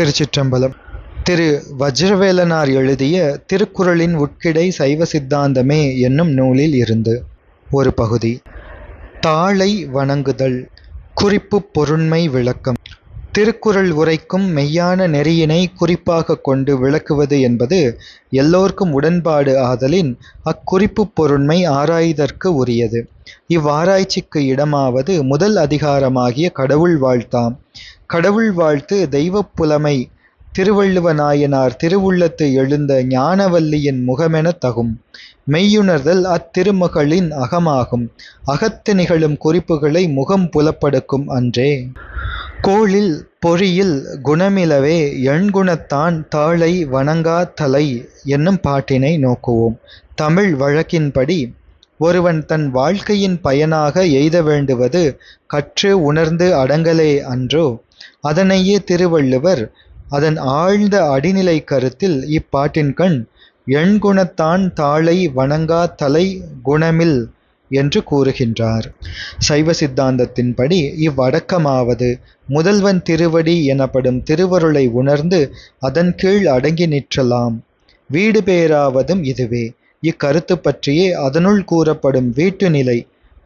திருச்சிற்றம்பலம். திரு. வஜ்ரவேலனார் எழுதிய திருக்குறளின் உட்கிடை சைவ சித்தாந்தமே என்னும் நூலில் இருந்து. ஒரு பகுதி. தாளை வணங்குதல். குறிப்பு பொருண்மை விளக்கம். திருக்குறள் உரைக்கும் மெய்யான நெறியினை குறிப்பாகக் கொண்டு விளக்குவது என்பது எல்லோர்க்கும் உடன்பாடு ஆதலின் அக்குறிப்பு பொருண்மை ஆராய்தற்கு உரியது. இவ்வாராய்ச்சிக்கு இடமாவது முதல் அதிகாரமாகிய கடவுள் வாழ்த்தாம். கடவுள் வாழ்த்து தெய்வப் புலமை திருவள்ளுவ நாயனார் திருவுள்ளத்து எழுந்த ஞானவல்லியின் முகமெனத் தகும். மெய்யுணர்தல் அத்திருமகளின் அகமாகும். அகத்து நிகழும் குறிப்புகளை முகம் புலப்படுக்கும் அன்றே. கோளில் பொறியில் குணமிலவே எண்குணத்தான் தாளை வணங்கா தலை என்னும் பாட்டினை நோக்குவோம். தமிழ் வழக்கின்படி ஒருவன் தன் வாழ்க்கையின் பயனாக எய்த வேண்டுவது கற்று உணர்ந்து அடங்கலே அன்றோ. அதனையே திருவள்ளுவர் அதன் ஆழ்ந்த அடிநிலை கருத்தில் இப்பாட்டின்கண் எண்குணத்தான் தாளை வணங்கா தலை குணமில் என்று கூறுகின்றார். சைவ சித்தாந்தத்தின்படி இவ்வடக்கமாவது முதல்வன் திருவடி எனப்படும் திருவருளை உணர்ந்து அதன் கீழ் அடங்கி நிற்றலாம். வீடு பேராவதும் இதுவே. இக்கருத்து பற்றியே அதனுள் கூறப்படும் வீட்டு நிலை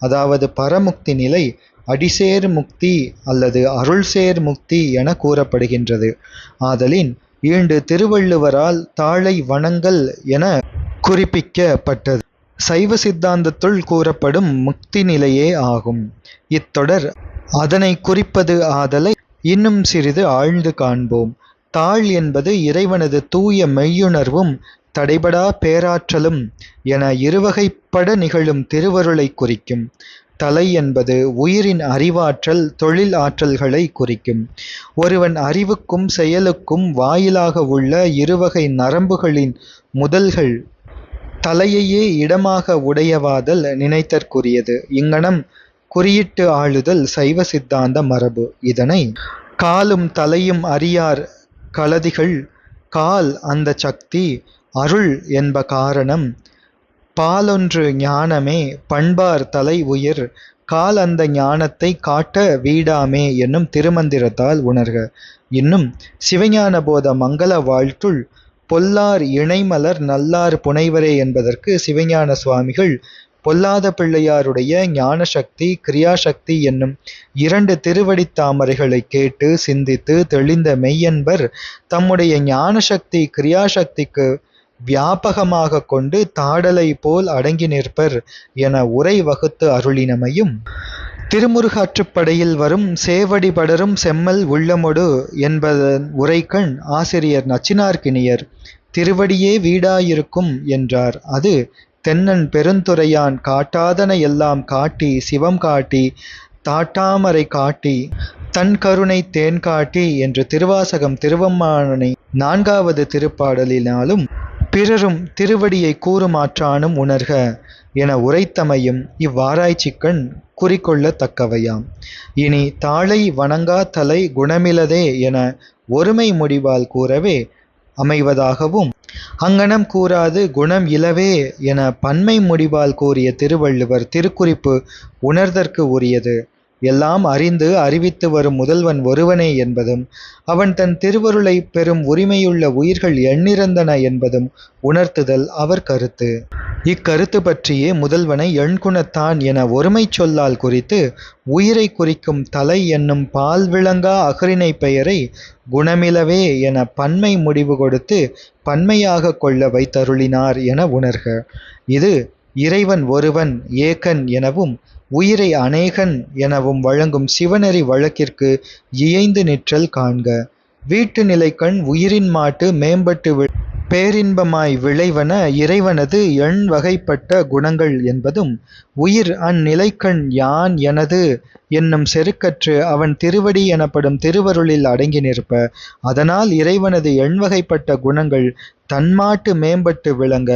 அதாவது பரமுக்தி நிலை அடிசேர் முக்தி அல்லது அருள்சேர் முக்தி என கூறப்படுகின்றது. ஆதலின் ஈண்டு திருவள்ளுவரால் தாளை வணங்கல் என குறிப்பிக்கப்பட்டது. சைவ சித்தாந்தத்துள் கூறப்படும் முக்தி நிலையே ஆகும். இத்தொடர் அதனை குறிப்பது ஆதலை இன்னும் சிறிது ஆழ்ந்து காண்போம். தாழ் என்பது இறைவனது தூய மெய்யுணர்வும் தடைபடா பேராற்றலும் என இருவகைப்பட நிகழும் திருவருளை குறிக்கும். தலை என்பது உயிரின் அறிவாற்றல் தொழில் ஆற்றல்களை குறிக்கும். ஒருவன் அறிவுக்கும் செயலுக்கும் வாயிலாக உள்ள இருவகை நரம்புகளின் முதல்கள் தலையையே இடமாக உடையவாதல் நினைத்தற்குரியது. இங்ஙனம் குறியிட்டு ஆளுதல் சைவ சித்தாந்த மரபு. இதனை காலும் தலையும் அறியார் களதிகள் கால் அந்த சக்தி அருள் என்ப காரணம். பாலொன்று ஞானமே பண்பார் தலை உயிர் கால் அந்த ஞானத்தை காட்ட வீடாமே என்னும் திருமந்திரத்தால் உணர்க. இன்னும் சிவஞான போத மங்கள வாழ்த்துள் பொல்லார் இணைமலர் நல்லார் புனைவரே என்பதற்கு சிவஞான சுவாமிகள் பொல்லாத பிள்ளையாருடைய ஞான சக்தி கிரியாசக்தி என்னும் இரண்டு திருவடித் தாமரைகளை கேட்டு சிந்தித்து தெளிந்த மெய்யன்பர் தம்முடைய ஞான சக்தி கிரியாசக்திக்கு வியாபகமாக கொண்டு தாடலை போல் அடங்கி நிற்பர் என உரை வகுத்து அருளினமையும் திருமுருகாற்றுப்படையில் வரும் சேவடி படரும் செம்மல் உள்ளமொடு என்பதன் உரைக்கண் ஆசிரியர் நச்சினார்க்கினியர் திருவடியே வீடாயிருக்கும் என்றார். அது தென்னன் பெருந்துரையான் காட்டாதன எல்லாம் காட்டி சிவம் காட்டி தாட்டாமரை காட்டி தன் கருணை தேன் காட்டி என்று திருவாசகம் திருவம்மானனை நான்காவது திருப்பாடலினாலும் பிறரும் திருவடியை கூறுமாற்றானும் உணர்க என உரைத்தமையும் இவ்வாராய்ச்சிக்கண் குறிக்கொள்ளத்தக்கவையாம். இனி தாளை வணங்கா தலை குணமிலதே என ஒருமை முடிவால் கூறவே அமைவதாகவும் அங்கனம் கூறாது குணம் இலவே என பன்மை முடிவால் கூறிய திருவள்ளுவர் திருக்குறிப்பு உணர்தற்கு உரியது. எல்லாம் அறிந்து அறிவித்து வரும் முதல்வன் ஒருவனே என்பதும் அவன் தன் திருவருளை பெறும் உரிமையுள்ள உயிர்கள் எண்ணிறந்தன என்பதும் உணர்த்துதல் அவர் கருத்து. இக்கருத்து பற்றியே முதல்வனை எண்குணத்தான் என ஒருமைச் சொல்லால் குறித்து உயிரை குறிக்கும் தலை என்னும் பால் விளங்கா அகரிணை பெயரை குணமிலவே என பன்மை முடிவு கொடுத்து பன்மையாக கொள்ள வைத்தருளினார் என உணர்க. இது இறைவன் ஒருவன் ஏகன் எனவும் உயிரை அநேகன் எனவும் வழங்கும் சிவநெறி வழக்கிற்கு இயைந்து நிற்றல் காண்க. வீட்டு நிலைக்கண் உயிரின் மாட்டு மேம்பட்டு பேரின்பமாய் விளைவன இறைவனது எண் வகைப்பட்ட குணங்கள் என்பதும் உயிர் அந்நிலைக்கண் யான் எனது என்னும் செருக்கற்று அவன் திருவடி எனப்படும் திருவருளில் அடங்கி நிற்ப. அதனால் இறைவனது எண்வகைப்பட்ட குணங்கள் தன்மாட்டு மேம்பட்டு விளங்க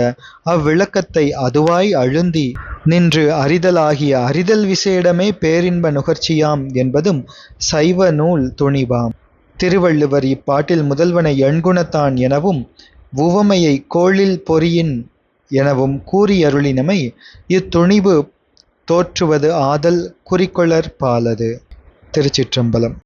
அவ்விளக்கத்தை அதுவாய் அழுந்தி நின்று அறிதலாகிய அறிதல் விசேடமே பேரின்ப நுகர்ச்சியாம் என்பதும் சைவ நூல் துணிவாம். திருவள்ளுவர் இப்பாட்டில் முதல்வனை எண்குணத்தான் எனவும் உவமையை கோளில் பொறியின் எனவும் கூறியருளினமை இத்துணிவு தோற்றுவது ஆதல் குறிக்கொளற்பாலது திருச்சிற்றம்பலம்.